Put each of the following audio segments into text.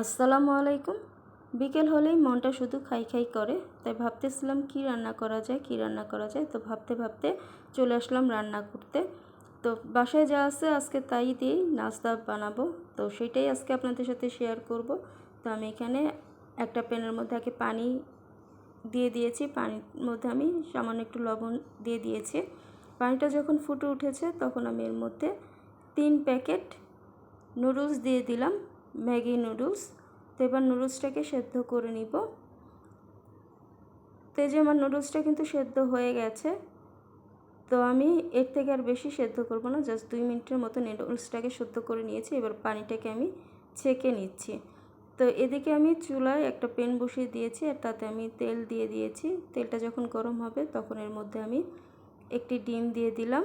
আসসালামু আলাইকুম। বিকেল হলেই মনটা শুধু খাই খাই করে, তাই ভাবতেছিলাম কি রান্না করা যায়, কি রান্না করা যায়, তো ভাবতে ভাবতে চলে আসলাম রান্না করতে। তো বাসায় যা আছে আজকে তাই দিয়েই নাস্তা বানাবো। তো সেটাই আজকে আপনাদের সাথে শেয়ার করব। তো আমি এখানে একটা প্যানের মধ্যে আগে পানি দিয়ে দিয়েছি। পানির মধ্যে আমি সামান্য একটু লবণ দিয়ে দিয়েছি। পানিটা যখন ফুটে উঠেছে তখন আমি এর মধ্যে তিন প্যাকেট নুডলস দিয়ে দিলাম। ম্যাগি নুডলস তো এবার নুডলসটাকে সেদ্ধ করে নিব। তো এই যে আমার নুডলসটা কিন্তু সেদ্ধ হয়ে গেছে, তো আমি এর থেকে আর বেশি সেদ্ধ করব না, জাস্ট দুই মিনিটের মতো নুডলসটাকে সেদ্ধ করে নিয়েছি, এবার পানিটাকে আমি ছেঁকে নিচ্ছি। তো এদিকে আমি চুলায় একটা পেন বসিয়ে দিয়েছি আর তাতে আমি তেল দিয়ে দিয়েছি। তেলটা যখন গরম হবে তখন এর মধ্যে আমি একটি ডিম দিয়ে দিলাম।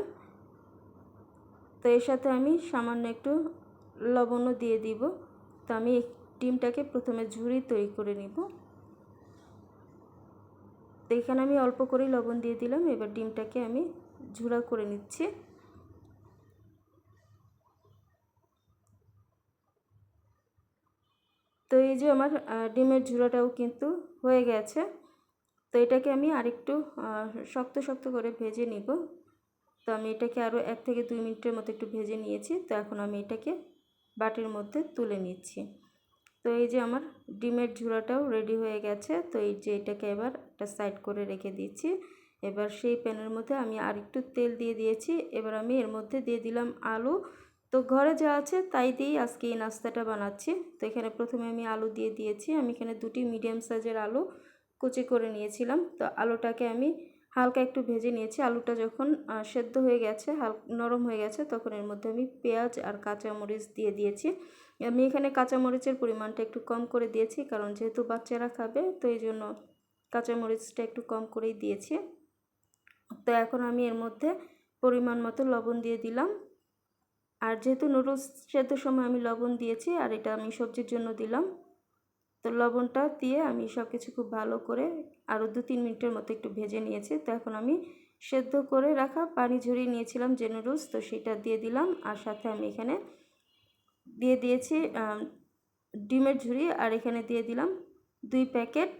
তো এর সাথে আমি সামান্য একটু লবণও দিয়ে দিব। তো আমি ডিমটাকে প্রথমে ঝুড়ি তৈরি করে নিব। তো এখানে আমি অল্প করেই লবণ দিয়ে দিলাম, এবার ডিমটাকে আমি ঝুড়া করে নিচ্ছি। তো এই যে আমার ডিমের ঝুড়াটাও কিন্তু হয়ে গেছে। তো এটাকে আমি আরেকটু শক্ত শক্ত করে ভেজে নিব। তো আমি এটাকে আরও এক থেকে দুই মিনিটের মতো একটু ভেজে নিয়েছি। তো এখন আমি এটাকে বাটির মধ্যে তুলে নিচ্ছি। তো এই যে আমার ডিমের ঝুড়াটাও রেডি হয়ে গেছে। তো এই যে এটাকে এবার একটা সাইড করে রেখে দিচ্ছি। এবার সেই প্যানের মধ্যে আমি আর একটু তেল দিয়ে দিয়েছি। এবার আমি এর মধ্যে দিয়ে দিলাম আলু। তো ঘরে যা আছে তাই দিয়েই আজকে এই নাস্তাটা বানাচ্ছি। তো এখানে প্রথমে আমি আলু দিয়ে দিয়েছি। আমি এখানে দুটি মিডিয়াম সাইজের আলু কুচি করে নিয়েছিলাম। তো আলুটাকে আমি হালকা একটু ভেজে নিয়েছি। আলুটা যখন সেদ্ধ হয়ে গেছে, হাল, নরম হয়ে গেছে, তখন এর মধ্যে আমি পেঁয়াজ আর কাঁচামরিচ দিয়ে দিয়েছি। আমি এখানে কাঁচামরিচের পরিমাণটা একটু কম করে দিয়েছি, কারণ যেহেতু বাচ্চারা খাবে, তো এই জন্য কাঁচামরিচটা একটু কম করেই দিয়েছি। তো এখন আমি এর মধ্যে পরিমাণ মতো লবণ দিয়ে দিলাম। আর যেহেতু নুডলস সেদ্ধর সময় আমি লবণ দিয়েছি, আর এটা আমি সবজির জন্য দিলাম তো লবণটা দিয়ে আমি সব কিছু খুব ভালো করে আরও দু তিন মিনিটের মতো একটু ভেজে নিয়েছি। তো এখন আমি সেদ্ধ করে রাখা পানি ঝরিয়ে নিয়েছিলাম যে নুডলস তো সেটা দিয়ে দিলাম। আর সাথে আমি এখানে দিয়ে দিয়েছি ডিমের ঝুড়ি আর এখানে দিয়ে দিলাম দুই প্যাকেট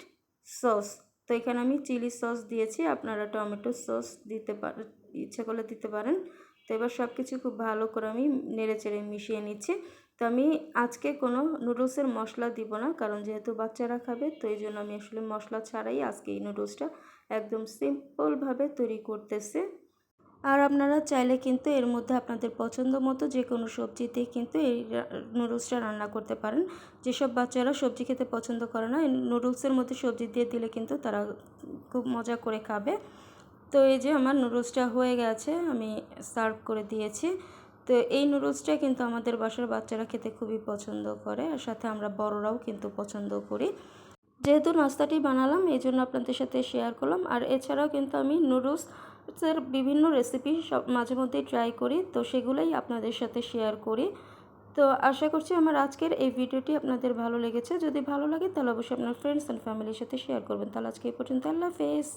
সস। তো এখানে আমি চিলি সস দিয়েছি। আপনারা টমেটো সস দিতে পারেন ইচ্ছে করলে দিতে পারেন। তো এবার সব কিছু খুব ভালো করে আমি নেড়ে চেড়ে মিশিয়ে নিচ্ছি। তো আমি আজকে কোনো নুডলসের মশলা দিব না, কারণ যেহেতু বাচ্চারা খাবে, তো এই জন্য আমি আসলে মশলা ছাড়াই আজকে এই নুডলসটা একদম সিম্পলভাবে তৈরি করতেছে। আর আপনারা চাইলে কিন্তু এর মধ্যে আপনাদের পছন্দ মতো যে কোনো সবজি দিয়ে কিন্তু এই নুডলসটা রান্না করতে পারেন। যেসব বাচ্চারা সবজি খেতে পছন্দ করে না নুডলসের মধ্যে সবজি দিয়ে দিলে কিন্তু তারা খুব মজা করে খাবে। তো এই যে আমার নুডলসটা হয়ে গেছে, আমি সার্ভ করে দিয়েছি। তো এই নুডলসটা কিন্তু আমাদের বাসার বাচ্চারা খেতে খুবই পছন্দ করে আর সাথে আমরা বড়রাও কিন্তু পছন্দ করি। যেহেতু নাস্তাটি বানালাম, এই জন্য আপনাদের সাথে শেয়ার করলাম। আর এছাড়াও কিন্তু আমি নুডলসের বিভিন্ন রেসিপি সব মাঝে মধ্যেই ট্রাই করি, তো সেগুলোই আপনাদের সাথে শেয়ার করি। তো আশা করছি আমার আজকের এই ভিডিওটি আপনাদের ভালো লেগেছে। যদি ভালো লাগে তাহলে অবশ্যই আপনার ফ্রেন্ডস অ্যান্ড ফ্যামিলির সাথে শেয়ার করবেন। তাহলে আজকে এই পর্যন্ত, আল্লাহ হাফেজ।